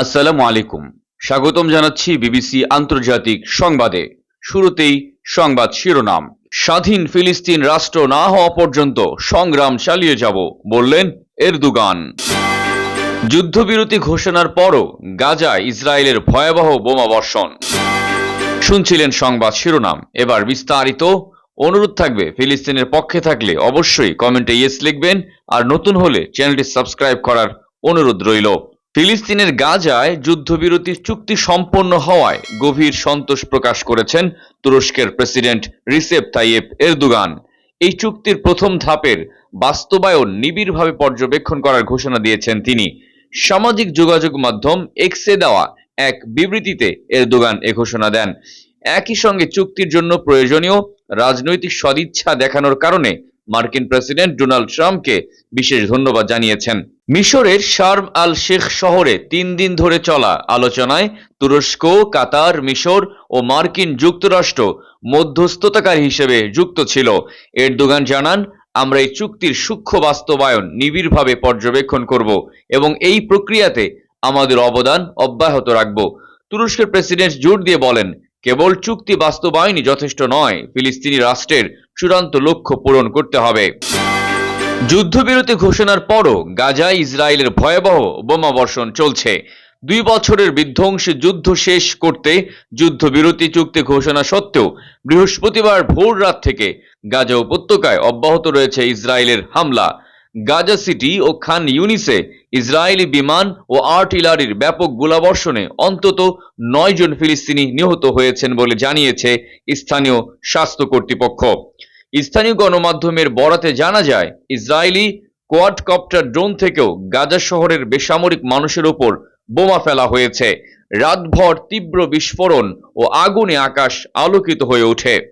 আসসালামু আলাইকুম। স্বাগতম জানাচ্ছি বিবিসি আন্তর্জাতিক সংবাদে। শুরুতেই সংবাদ শিরোনাম। স্বাধীন ফিলিস্তিন রাষ্ট্র না হওয়া পর্যন্ত সংগ্রাম চালিয়ে যাব, বললেন এরদুগান। যুদ্ধবিরতি ঘোষণার পরও গাজায় ইসরায়েলের ভয়াবহ বোমা বর্ষণ। শুনছিলেন সংবাদ শিরোনাম। এবার বিস্তারিত। অনুরোধ থাকবে, ফিলিস্তিনের পক্ষে থাকলে অবশ্যই কমেন্টে ইয়েস লিখবেন, আর নতুন হলে চ্যানেলটি সাবস্ক্রাইব করার অনুরোধ রইল। ফিলিস্তিনের গাজায় যুদ্ধবিরতির চুক্তি সম্পন্ন হওয়ায় গভীর সন্তোষ প্রকাশ করেছেন তুরস্কের প্রেসিডেন্ট রিসেপ তাইয়েপ এরদোগান। এই চুক্তির প্রথম ধাপের বাস্তবায়ন নিবিড়ভাবে পর্যবেক্ষণ করার ঘোষণা দিয়েছেন তিনি। সামাজিক যোগাযোগ মাধ্যম এক্সে দেওয়া এক বিবৃতিতে এরদোগান এ ঘোষণা দেন। একই সঙ্গে চুক্তির জন্য প্রয়োজনীয় রাজনৈতিক সদিচ্ছা দেখানোর কারণে মার্কিন প্রেসিডেন্ট ডোনাল্ড ট্রাম্পকে বিশেষ ধন্যবাদ জানিয়েছেন। মিশরের শার্ম আল শেখ শহরে তিন দিন ধরে চলা আলোচনায় তুরস্ক, কাতার, মিশর ও মার্কিন যুক্তরাষ্ট্র মধ্যস্থতাকারী হিসেবে যুক্ত ছিল। এরদোগান জানান, আমরা এই চুক্তির সূক্ষ্ম বাস্তবায়ন নিবিড়ভাবে পর্যবেক্ষণ করব এবং এই প্রক্রিয়াতে আমাদের অবদান অব্যাহত রাখব। তুরস্কের প্রেসিডেন্ট জোর দিয়ে বলেন কেবল চুক্তি বাস্তবায়নই যথেষ্ট নয়। ফিলিস্তিনি রাষ্ট্রের চূড়ান্ত লক্ষ্য পূরণ করতে হবে। যুদ্ধবিরতি ঘোষণার পরও গাজায় ইসরায়েলের ভয়াবহ বোমা বর্ষণ চলছে। দুই বছরের বিধ্বংসী যুদ্ধ শেষ করতে যুদ্ধবিরতি চুক্তি ঘোষণা সত্ত্বেও বৃহস্পতিবার ভোর রাত থেকে গাজা উপত্যকায় অব্যাহত রয়েছে ইসরায়েলের হামলা। গাজা সিটি ও খান ইউনিসে ইসরায়েলি বিমান ও আর্টিলারির ব্যাপক গোলাবর্ষণে অন্তত নয় জন ফিলিস্তিনি নিহত হয়েছেন বলে জানিয়েছে স্থানীয় স্বাস্থ্য কর্তৃপক্ষ। স্থানীয় গণমাধ্যমের বরাতে জানা যায়, ইসরায়েলি কোয়াডকপ্টার ড্রোন থেকেও গাজা শহরের বেসামরিক মানুষের ওপর বোমা ফেলা হয়েছে। রাতভর তীব্র বিস্ফোরণ ও আগুনে আকাশ আলোকিত হয়ে ওঠে।